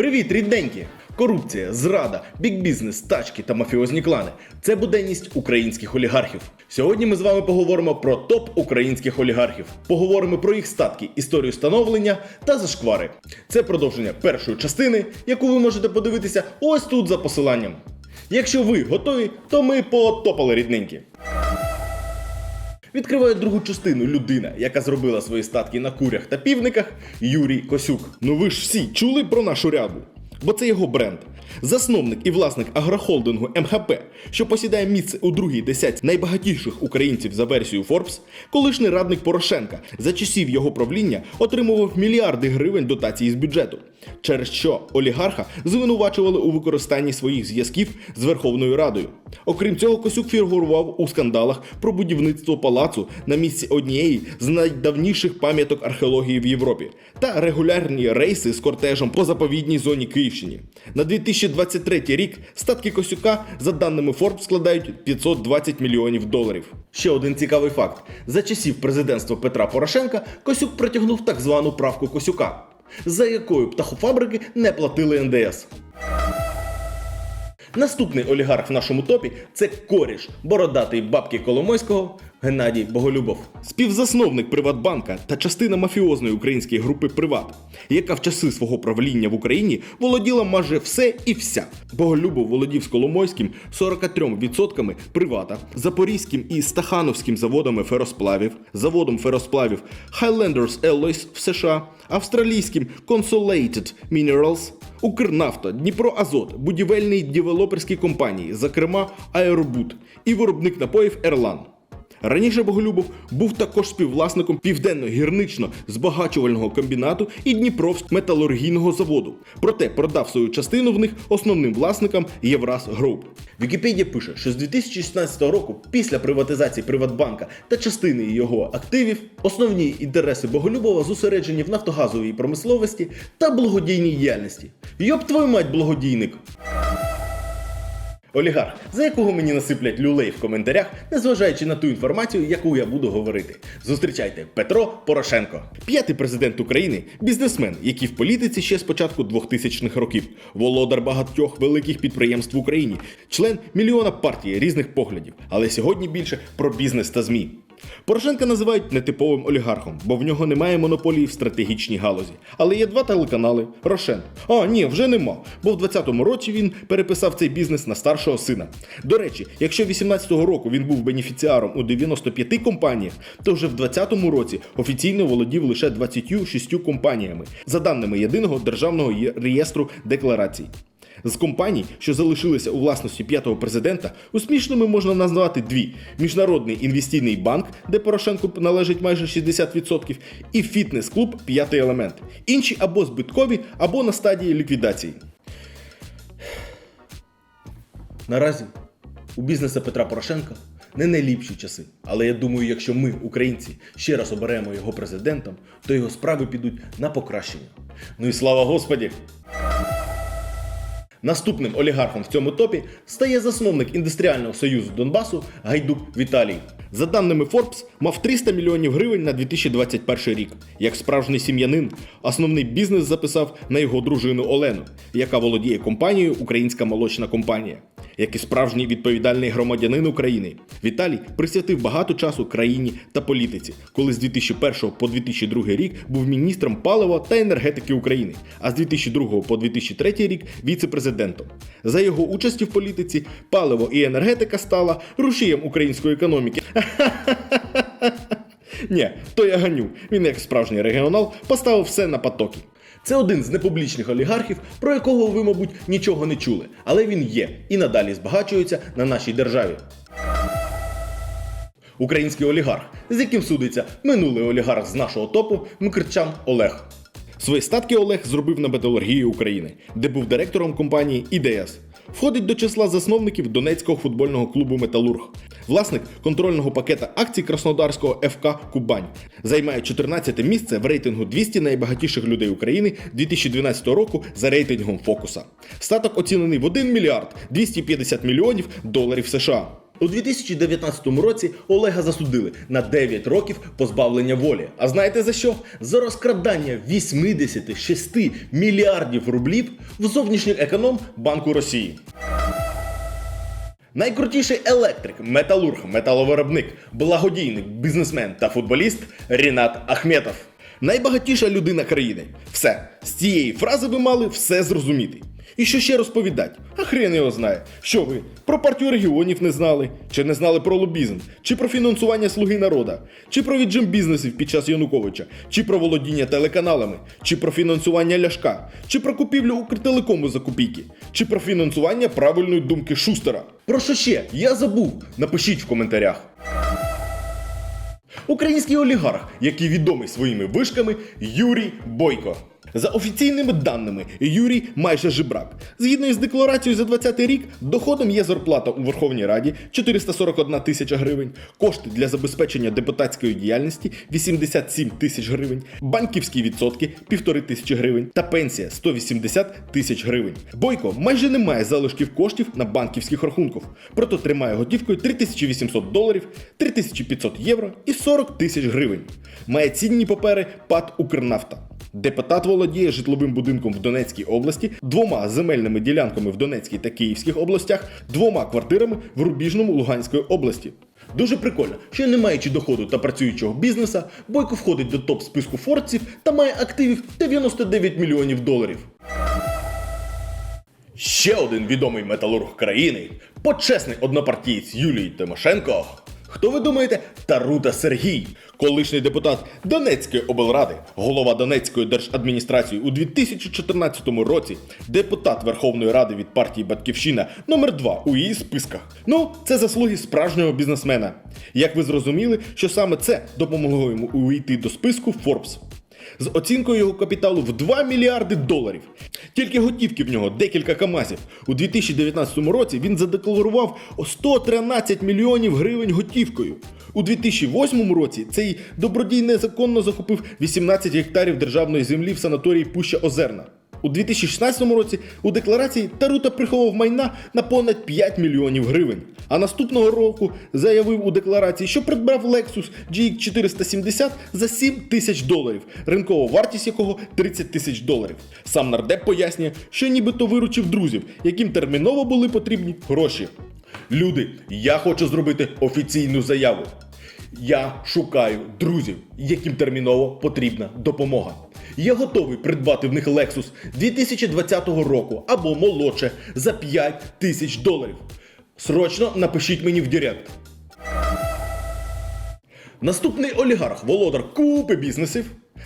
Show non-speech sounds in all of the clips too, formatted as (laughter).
Привіт, рідненькі! Корупція, зрада, бікбізнес, тачки та мафіозні клани це буденність українських олігархів. Сьогодні ми з вами поговоримо про топ українських олігархів. Поговоримо про їх статки, історію становлення та зашквари. Це продовження першої частини, яку ви можете подивитися ось тут за посиланням. Якщо ви готові, то ми потопали рідненькі. Відкриває другу частину людина, яка зробила свої статки на курях та півниках Юрій Косюк. Ну ви ж всі чули про нашу рябу? Бо це його бренд. Засновник і власник агрохолдингу МХП, що посідає місце у другій десятці найбагатіших українців за версією Forbes, колишній радник Порошенка за часів його правління отримував мільярди гривень дотації з бюджету, через що олігарха звинувачували у використанні своїх зв'язків з Верховною Радою. Окрім цього, Косюк фігурував у скандалах про будівництво палацу на місці однієї з найдавніших пам'яток археології в Європі та регулярні рейси з кортежем по заповідній зоні Київщині. На 2023 рік статки Косюка, за даними Forbes, складають 520 мільйонів доларів. Ще один цікавий факт: за часів президентства Петра Порошенка Косюк протягнув так звану правку Косюка, за якою птахофабрики не платили НДС. Наступний олігарх в нашому топі це коріш, бородатий бабки Коломойського Геннадій Боголюбов. Співзасновник Приватбанка та частина мафіозної української групи Приват, яка в часи свого правління в Україні володіла майже все і вся. Боголюбов володів з Коломойським 43% привата, Запорізьким і Стахановським заводами феросплавів, заводом феросплавів Highlanders Alloys в США, австралійським Consolidated Minerals, Укрнафта, Дніпроазот, будівельні девелоперські компанії, зокрема Аеробут і виробник напоїв Ерлан. Раніше Боголюбов був також співвласником південно-гірнично-збагачувального комбінату і Дніпровського металургійного заводу. Проте продав свою частину в них основним власникам Євраз Груп. Вікіпедія пише, що з 2016 року, після приватизації Приватбанка та частини його активів, основні інтереси Боголюбова зосереджені в нафтогазовій промисловості та благодійній діяльності. Йоп твою мать, благодійник! Олігарх, за якого мені насиплять люлей в коментарях, незважаючи на ту інформацію, яку я буду говорити. Зустрічайте Петро Порошенко, п'ятий президент України, бізнесмен, який в політиці ще з початку 2000-х років, володар багатьох великих підприємств в Україні, член мільйона партій різних поглядів, але сьогодні більше про бізнес та змі. Порошенка називають нетиповим олігархом, бо в нього немає монополії в стратегічній галузі. Але є два телеканали Рошен. А, ні, вже нема. Бо в 20-му році він переписав цей бізнес на старшого сина. До речі, якщо 18-го року він був бенефіціаром у 95 компаніях, то вже в 20-му році офіційно володів лише 26 компаніями, за даними єдиного державного реєстру декларацій. З компаній, що залишилися у власності п'ятого президента, успішними можна назвати дві: Міжнародний інвестиційний банк, де Порошенку належить майже 60%, і фітнес-клуб П'ятий елемент. Інші або збиткові, або на стадії ліквідації. Наразі у бізнеса Петра Порошенка не найліпші часи. Але я думаю, якщо ми, українці, ще раз оберемо його президентом, то його справи підуть на покращення. Ну і слава Господі! Наступним олігархом в цьому топі стає засновник індустріального союзу Донбасу Гайдук Віталій. За даними Forbes, мав 300 мільйонів гривень на 2021 рік. Як справжній сім'янин, основний бізнес записав на його дружину Олену, яка володіє компанією Українська молочна компанія. Як і справжній відповідальний громадянин України, Віталій присвятив багато часу країні та політиці, коли з 2001 по 2002 рік був міністром палива та енергетики України, а з 2002 по 2003 рік віце-президентом. За його участю в політиці паливо і енергетика стала рушієм української економіки. (laughs) Ні, то я ганю. Він, як справжній регіонал, поставив все на потоки. Це один з непублічних олігархів, про якого ви, мабуть, нічого не чули, але він є і надалі збагачується на нашій державі. Український олігарх, з яким судиться минулий олігарх з нашого топу Мкрчан Олег. Свої статки Олег зробив на металургії України, де був директором компанії ІДС. Входить до числа засновників Донецького футбольного клубу Металург, власник контрольного пакета акцій Краснодарського ФК Кубань. Займає 14 місце в рейтингу 200 найбагатіших людей України 2012 року за рейтингом Фокуса. Статок оцінений в 1 мільярд 250 мільйонів доларів США. У 2019 році Олега засудили на 9 років позбавлення волі. А знаєте за що? За розкрадання 86 мільярдів рублів в зовнішній економ Банку Росії. Найкрутіший електрик, металург, металовиробник, благодійник, бізнесмен та футболіст Рінат Ахметов. Найбагатіша людина країни. Все. З цієї фрази ви мали все зрозуміти. І що ще розповідать? А хрен його знає. Що ви про партію регіонів не знали? Чи не знали про лобізм? Чи про фінансування слуги народа? Чи про віджим бізнесів під час Януковича? Чи про володіння телеканалами? Чи про фінансування Ляшка? Чи про купівлю Укртелекому за копійки? Чи про фінансування правильної думки Шустера? Про що ще? Я забув. Напишіть в коментарях. Український олігарх, який відомий своїми вишками, Юрій Бойко. За офіційними даними, Юрій майже жебрак. Згідно із декларацією за 2020 рік, доходом є зарплата у Верховній Раді 441 тисяча гривень, кошти для забезпечення депутатської діяльності 87 тисяч гривень, банківські відсотки 1,5 тисячі гривень та пенсія 180 тисяч гривень. Бойко майже не має залишків коштів на банківських рахунках, проте тримає готівкою 3800 доларів, 3500 євро і 40 тисяч гривень. Має цінні папери ПАД Укрнафта. Депутат володіє житловим будинком в Донецькій області, двома земельними ділянками в Донецькій та Київських областях, двома квартирами в Рубіжному Луганської області. Дуже прикольно, що не маючи доходу та працюючого бізнеса, Бойко входить до топ списку форців та має активів 99 мільйонів доларів. Ще один відомий металург країни, почесний однопартієць Юлії Тимошенко. Хто ви думаєте? Тарута Сергій, колишній депутат Донецької облради, голова Донецької держадміністрації у 2014 році, депутат Верховної Ради від партії Батьківщина номер 2 у її списках. Ну, це заслуги справжнього бізнесмена. Як ви зрозуміли, що саме це допомогло йому увійти до списку Forbes з оцінкою його капіталу в 2 мільярди доларів. Тільки готівки в нього декілька камазів. У 2019 році він задекларував 113 мільйонів гривень готівкою. У 2008 році цей добродій незаконно захопив 18 гектарів державної землі в санаторії Пуща Озерна. У 2016 році у декларації Тарута приховав майна на понад 5 мільйонів гривень. А наступного року заявив у декларації, що придбав Lexus GX 470 за 7 тисяч доларів, ринкова вартість якого 30 тисяч доларів. Сам нардеп пояснює, що нібито виручив друзів, яким терміново були потрібні гроші. Люди, я хочу зробити офіційну заяву. Я шукаю друзів, яким терміново потрібна допомога. Я готовий придбати в них Lexus 2020 року або молодше за 5 тисяч доларів. Срочно напишіть мені в Директ. Наступний олігарх, володар купи бізнесів,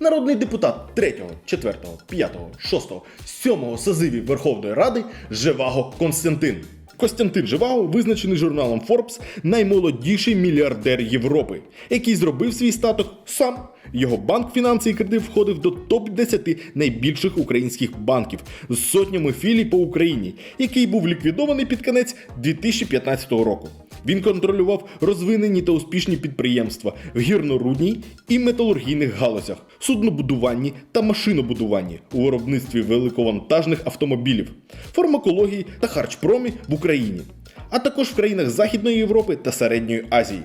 народний депутат 3, 4, 5, 6, 7 созивів Верховної Ради Живаго Константин. Костянтин Живаго визначений журналом Forbes наймолодіший мільярдер Європи, який зробив свій статок сам. Його банк фінанси і кредит входив до топ-10 найбільших українських банків з сотнями філій по Україні, який був ліквідований під кінець 2015 року. Він контролював розвинені та успішні підприємства в гірнорудній і металургійних галузях, суднобудуванні та машинобудуванні у виробництві великовантажних автомобілів, фармакології та харчпромі в Україні, а також в країнах Західної Європи та Середньої Азії.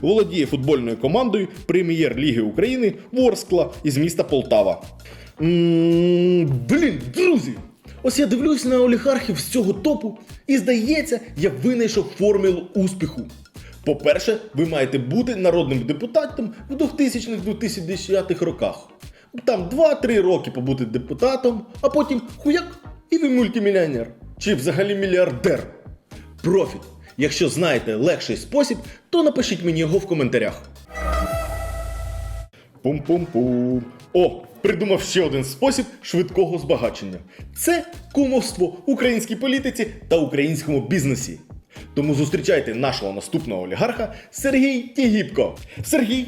Володіє футбольною командою Прем'єр-ліги України Ворскла із міста Полтава. Блін, друзі! Ось я дивлюсь на олігархів з цього топу, і здається, я винайшов формулу успіху. По-перше, ви маєте бути народним депутатом в 2000-2010 роках. Там 2-3 роки побути депутатом, а потім хуяк, і ви мультимільйонер. Чи взагалі мільярдер. Профіт. Якщо знаєте легший спосіб, то напишіть мені його в коментарях. Пум-пум-пум. О, придумав ще один спосіб швидкого збагачення. Це кумовство українській політиці та українському бізнесі. Тому зустрічайте нашого наступного олігарха Сергій Тігіпко. Сергій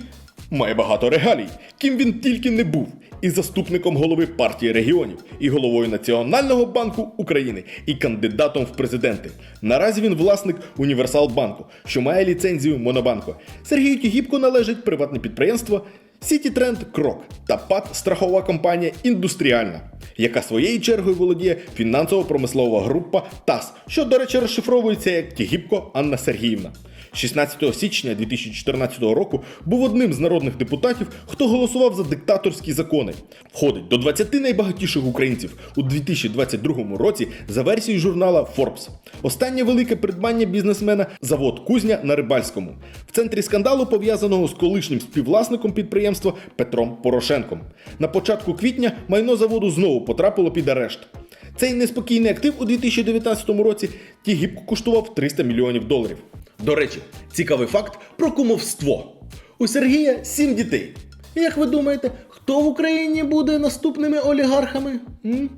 має багато регалій, ким він тільки не був. І заступником голови партії регіонів, і головою Національного банку України, і кандидатом в президенти. Наразі він власник Універсал банку, що має ліцензію Монобанку. Сергію Тігіпко належить приватне підприємство Сіті Тренд Крок та ПАД страхова компанія Індустріальна, яка своєю чергою володіє фінансово-промислова група ТАС, що, до речі, розшифровується як Тігіпко Анна Сергіївна. 16 січня 2014 року був одним з народних депутатів, хто голосував за диктаторські закони. Входить до 20 найбагатіших українців у 2022 році за версією журнала Forbes. Останнє велике придбання бізнесмена завод Кузня на Рибальському. В центрі скандалу пов'язаного з колишнім співвласником підприємства Петром Порошенком. На початку квітня майно заводу знову потрапило під арешт. Цей неспокійний актив у 2019 році Тігіпко коштував 300 мільйонів доларів. До речі, цікавий факт про кумовство. У Сергія сім дітей. І Як ви думаєте, хто в Україні буде наступними олігархами? М?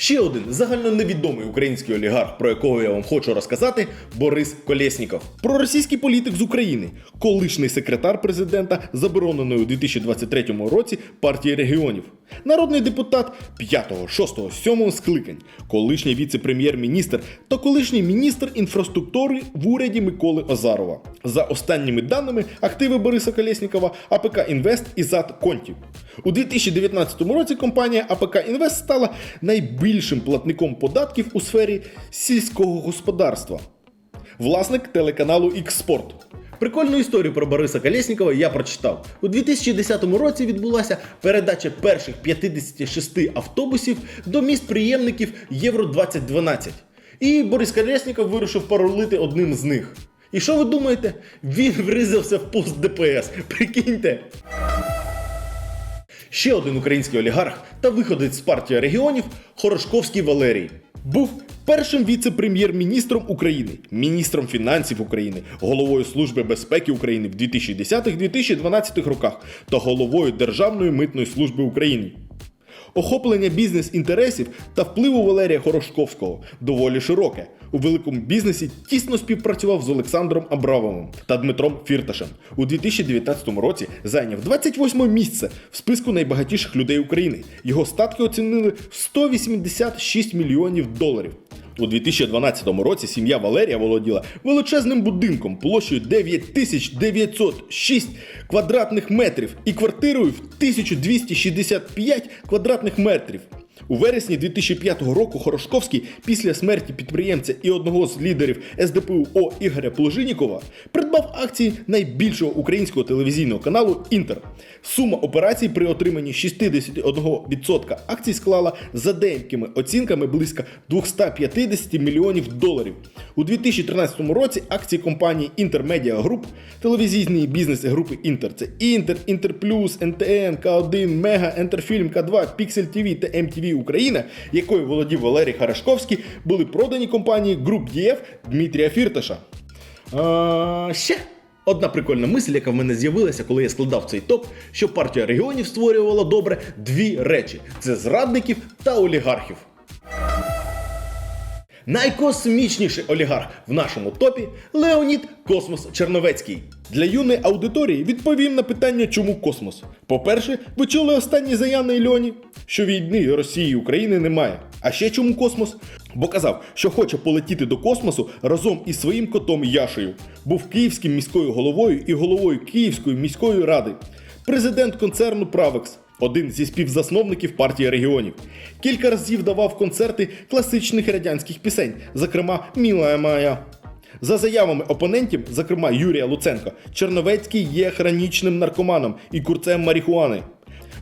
Ще один загальноневідомий український олігарх, про якого я вам хочу розказати, Борис Колєсніков. Проросійський політик з України, колишній секретар президента забороненої у 2023 році партії регіонів, народний депутат 5, 6, 7 скликань, колишній віце-прем'єр-міністр та колишній міністр інфраструктури в уряді Миколи Озарова. За останніми даними, активи Бориса Колєснікова АПК Інвест і ЗАД Контів. У 2019 році компанія АПК Інвест стала найбільшим платником податків у сфері сільського господарства. Власник телеканалу X-Sport. Прикольну історію про Бориса Колєснікова я прочитав. У 2010 році відбулася передача перших 56 автобусів до міст приємників Євро 2012. І Борис Колєсніков вирішив паролити одним з них. І що ви думаєте? Він вризався в пост ДПС. Прикиньте. Ще один український олігарх та виходець з партії регіонів Хорошковський Валерій був першим віце-прем'єр-міністром України, міністром фінансів України, головою Служби безпеки України в 2010-2012 роках та головою Державної митної служби України. Охоплення бізнес-інтересів та впливу Валерія Хорошковського доволі широке. У великому бізнесі тісно співпрацював з Олександром Абрамовим та Дмитром Фірташем. У 2019 році зайняв 28 місце в списку найбагатіших людей України. Його статки оцінили в 186 мільйонів доларів. У 2012 році сім'я Валерія володіла величезним будинком площею 9906 квадратних метрів і квартирою в 1265 квадратних метрів. У вересні 2005 року Хорошковський після смерті підприємця і одного з лідерів СДПУ О Ігоря Положинікова придбав акції найбільшого українського телевізійного каналу Інтер. Сума операцій при отриманні 61% акцій склала за деякими оцінками близько 250 мільйонів доларів. У 2013 році акції компанії Інтер Медіа Груп, телевізійні бізнеси групи Інтер це Інтер, Інтер Плюс, НТН, К1, Мега, Ентерфільм, К2, Піксель ТВ та МТВ Україна, якою володів Валерій Харашковський, були продані компанії Груп ДІФ Дмитрія Фірташа. А, ще одна прикольна мисль, яка в мене з'явилася, коли я складав цей топ, що партія регіонів створювала добре дві речі: це зрадників та олігархів. Найкосмічніший олігарх в нашому топі Леонід Космос Черновецький. Для юної аудиторії відповім на питання, чому космос. По-перше, ви чули останні заяви Ільоні, що війни Росії і України немає. А ще чому космос? Бо казав, що хоче полетіти до космосу разом із своїм котом Яшею. Був київським міською головою і головою Київської міської ради, президент концерну Правекс один зі співзасновників партії регіонів. Кілька разів давав концерти класичних радянських пісень, зокрема Мілая Моя. За заявами опонентів, зокрема Юрія Луценка, Черновецький є хронічним наркоманом і курцем марихуани.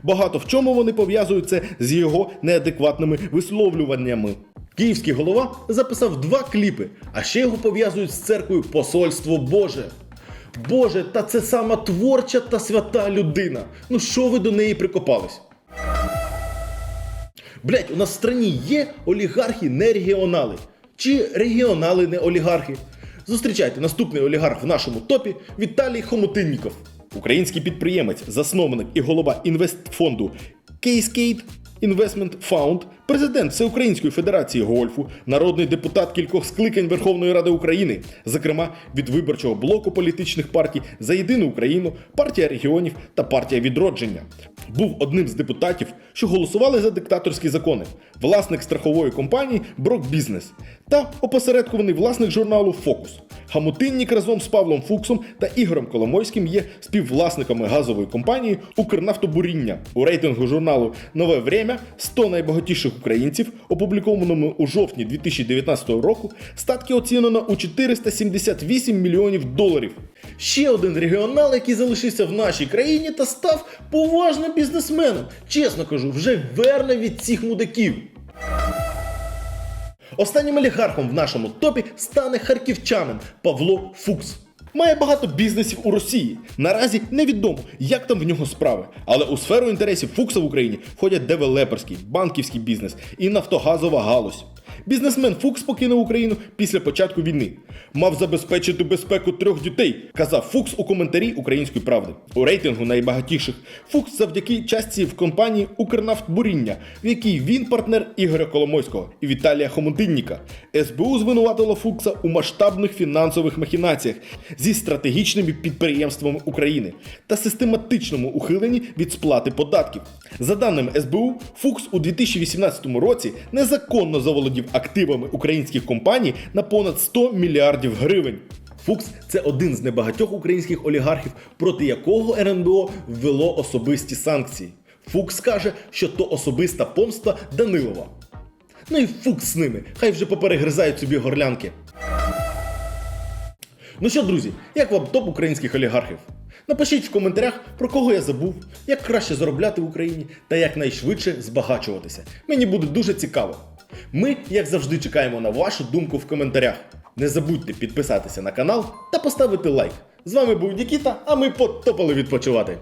Багато в чому вони пов'язують це з його неадекватними висловлюваннями. Київський голова записав два кліпи, а ще його пов'язують з церквою Посольство Боже. Боже, та це сама творча та свята людина. Ну що ви до неї прикопались? Блять, у нас в страні є олігархи не регіонали. Чи регіонали не олігархи? Зустрічайте наступний олігарх в нашому топі Віталій Хомутинніков. Український підприємець, засновник і голова інвестфонду Кейскейт Investment Fund, президент Всеукраїнської Федерації гольфу, народний депутат кількох скликань Верховної Ради України, зокрема від виборчого блоку політичних партій за єдину Україну, партія регіонів та партія відродження. Був одним з депутатів, що голосували за диктаторські закони, власник страхової компанії Брок Бізнес та опосередкований власник журналу Фокус. Хамутиннік разом з Павлом Фуксом та Ігорем Коломойським є співвласниками газової компанії Укрнафтобуріння. У рейтингу журналу Нове Время 100 найбагатіших українців, опублікованому у жовтні 2019 року, статки оцінено у 478 мільйонів доларів. Ще один регіонал, який залишився в нашій країні та став поважним бізнесменом. Чесно кажу, вже верне від цих мудаків. Останнім олігархом в нашому топі стане харківчанин Павло Фукс. Має багато бізнесів у Росії. Наразі невідомо, як там в нього справи. Але у сферу інтересів Фукса в Україні входять девелеперський, банківський бізнес і нафтогазова галузь. Бізнесмен Фукс покинув Україну після початку війни. Мав забезпечити безпеку трьох дітей, казав Фукс у коментарі Української правди. У рейтингу найбагатіших Фукс завдяки частці в компанії Укрнафтбуріння, в якій він партнер Ігоря Коломойського і Віталія Хомутинніка. СБУ звинуватило Фукса у масштабних фінансових махінаціях зі стратегічними підприємствами України та систематичному ухиленні від сплати податків. За даними СБУ, Фукс у 2018 році незаконно заволодів активами українських компаній на понад 100 мільярдів гривень. Фукс це один з небагатьох українських олігархів, проти якого РНБО ввело особисті санкції. Фукс каже, що то особиста помста Данилова. Ну і фукс з ними, хай вже поперегризають собі горлянки. Ну що, друзі, як вам топ українських олігархів? Напишіть в коментарях, про кого я забув, як краще заробляти в Україні та як найшвидше збагачуватися. Мені буде дуже цікаво. Ми, як завжди, чекаємо на вашу думку в коментарях. Не забудьте підписатися на канал та поставити лайк. З вами був Нікіта, а ми потопали відпочивати.